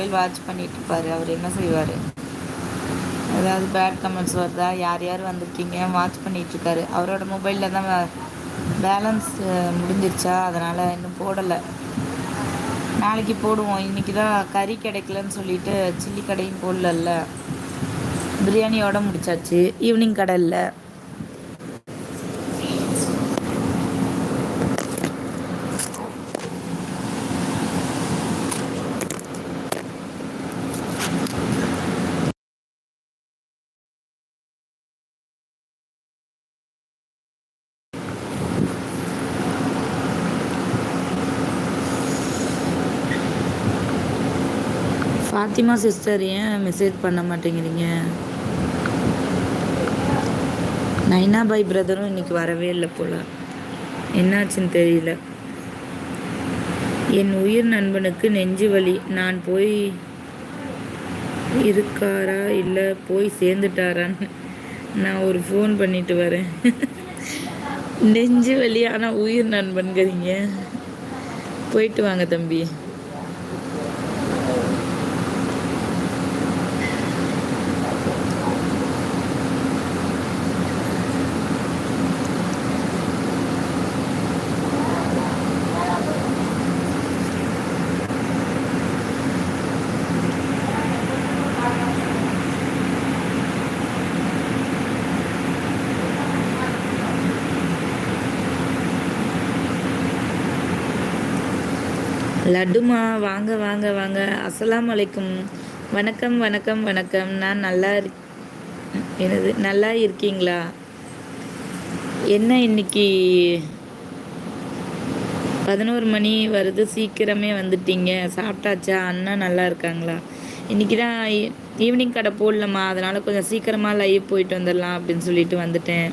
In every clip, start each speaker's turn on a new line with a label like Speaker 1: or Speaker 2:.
Speaker 1: Mobile watch பண்ணிட்டு இருப்பாரு. அவர் என்ன செய்வார்? ஏதாவது பேட் கமெண்ட்ஸ் வருதா? யார் யார் வந்திருக்கீங்க? வாட்ச் பண்ணிட்டு இருக்காரு. அவரோட மொபைலில் தான் பேலன்ஸ் முடிஞ்சிருச்சா? அதனால் இன்னும் போடலை. நாளைக்கு போடுவோம். இன்றைக்கி தான் கறி கிடைக்கலன்னு சொல்லிட்டு சில்லி கடையும் போடலல்ல. பிரியாணியோட முடிச்சாச்சு. ஈவினிங் கடை இல்லை. ஃபாத்திமா சிஸ்டர் ஏன் மெசேஜ் பண்ண மாட்டேங்கிறீங்க? நைனா பாய் பிரதரும் இன்னைக்கு வரவே இல்லை போல. என்னாச்சுன்னு தெரியல. என் உயிர் நண்பனுக்கு நெஞ்சு வலி. நான் போய் இருக்காரா? இல்லை போய் சேர்ந்துட்டாரான்னு நான் ஒரு ஃபோன் பண்ணிட்டு வரேன். நெஞ்சு வலி ஆனால் உயிர் நண்பன்கிறீங்க. போயிட்டு வாங்க தம்பி. லட்டுமா வாங்க வாங்க வாங்க. அஸ்லாம் வலைக்கும் வணக்கம் வணக்கம் வணக்கம். நான் நல்லா இரு எனது நல்லா இருக்கீங்களா? என்ன இன்னைக்கு? பதினோரு மணி வருது சீக்கிரமே வந்துட்டீங்க. சாப்பிட்டாச்சா? அண்ணா நல்லா இருக்காங்களா? இன்னைக்கு தான் ஈவினிங் கடை போடலம்மா. அதனால் கொஞ்சம் சீக்கிரமாக லைவ் போயிட்டு வந்துடலாம் அப்படின்னு சொல்லிட்டு வந்துட்டேன்.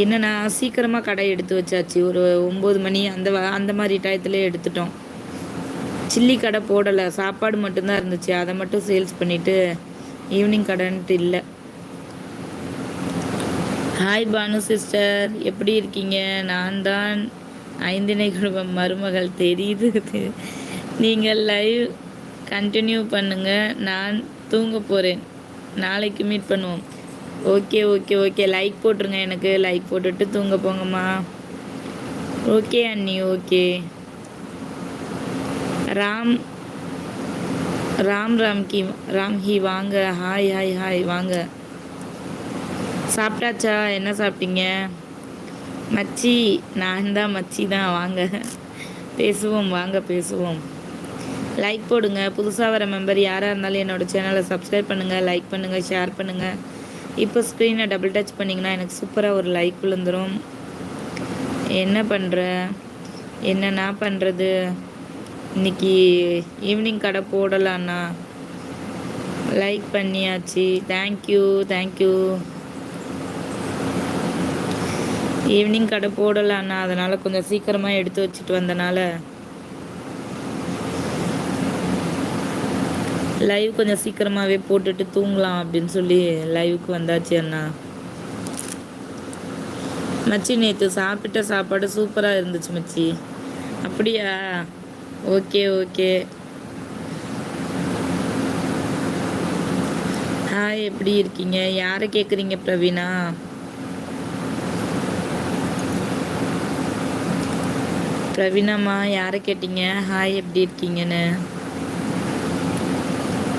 Speaker 1: என்னன்னா சீக்கிரமாக கடை எடுத்து வச்சாச்சு. ஒரு ஒம்பது மணி அந்த வ- அந்த மாதிரி டயத்துல எடுத்துட்டோம். சில்லி கடை போடலை. சாப்பாடு மட்டும்தான் இருந்துச்சு. அதை மட்டும் சேல்ஸ் பண்ணிவிட்டு ஈவினிங் கடைன்ட்டு இல்லை. ஹாய் பானு சிஸ்டர் எப்படி இருக்கீங்க? நான் தான் ஐந்தினை குடும்பம் மருமகள். தெரியுது. நீங்கள் லைவ் கண்டினியூ பண்ணுங்க. நான் தூங்க போகிறேன் நாளைக்கு மீட் பண்ணுவோம். Okay okay okay. லைக் போட்டுருங்க எனக்கு. லைக் போட்டுட்டு தூங்க போங்கம்மா. ஓகே அண்ணி ஓகே ராம் ராம் ராம் கி ராம் ஹி வாங்க. ஹாய் ஹாய் ஹாய் வாங்க. சாப்பிட்டாச்சா? என்ன சாப்பிட்டீங்க? மச்சி நான் தான் மச்சி தான். வாங்க. பேசுவோம் வாங்க பேசுவோம். லைக் போடுங்க. புதுசாக வர மெம்பர் யாராக இருந்தாலும் என்னோட சேனலை சப்ஸ்கிரைப் பண்ணுங்கள் லைக் பண்ணுங்கள் ஷேர் பண்ணுங்கள் இப்போ ஸ்க்ரீனை டபுள் டச் பண்ணிங்கன்னா எனக்கு சூப்பராக ஒரு லைக் விழுந்துடும் என்ன பண்ணுற என்ன நான் பண்ணுறது இன்னைக்கு ஈவினிங் கடை போடலாண்ணா. லைக் பண்ணியாச்சு. தேங்க்யூ தேங்க்யூ ஈவினிங் கடை போடலாண்ணா. அதனால் கொஞ்சம் சீக்கிரமாக எடுத்து வச்சுட்டு வந்தனால லைவ் கொஞ்சம் சீக்கிரமாகவே போட்டுட்டு தூங்கலாம் அப்படின்னு சொல்லி லைவுக்கு வந்தாச்சு அண்ணா. மச்சி நேற்று சாப்பிட்ட சாப்பாடு சூப்பராக இருந்துச்சு மச்சி. அப்படியா? ஓகே ஓகே ஹாய் எப்படி இருக்கீங்க? யாரை கேட்குறீங்க பிரவீனா? பிரவீனாம்மா யாரை கேட்டீங்க? ஹாய் எப்படி இருக்கீங்கன்னு?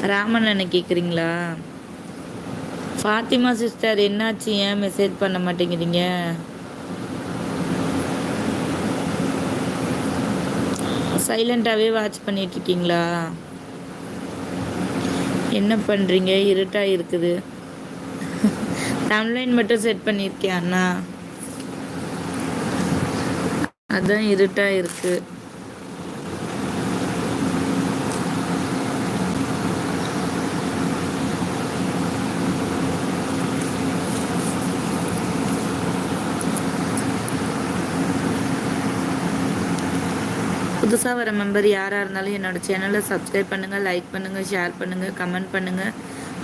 Speaker 1: ராமன் அண்ணன் கேட்குறீங்களா ஃபாத்திமா சிஸ்டர் என்னாச்சு? ஏன் மெசேஜ் பண்ண மாட்டேங்கிறீங்க? சைலண்ட்டாகவே வாட்ச் பண்ணிகிட்ருக்கீங்களா என்ன பண்ணுறீங்க இருட்டாக இருக்குது. தமிழ்லைன் மட்டும் செட் பண்ணியிருக்கேன் அண்ணா? அதான் இருட்டாக இருக்குது புதுசாக வர மெம்பர் யாராக இருந்தாலும் என்னோட சேனலை சப்ஸ்கிரைப் பண்ணுங்கள் லைக் பண்ணுங்கள் ஷேர் பண்ணுங்கள் கமெண்ட் பண்ணுங்கள்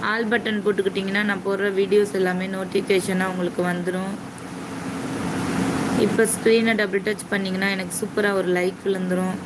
Speaker 1: ஆல் பட்டன் போட்டுக்கிட்டிங்கன்னா நான் போடுற வீடியோஸ் எல்லாமே நோட்டிஃபிகேஷனாக உங்களுக்கு வந்துடும் இப்போ ஸ்க்ரீனை டபுள் டச் பண்ணிங்கன்னா எனக்கு சூப்பராக ஒரு லைக் விழுந்துடும்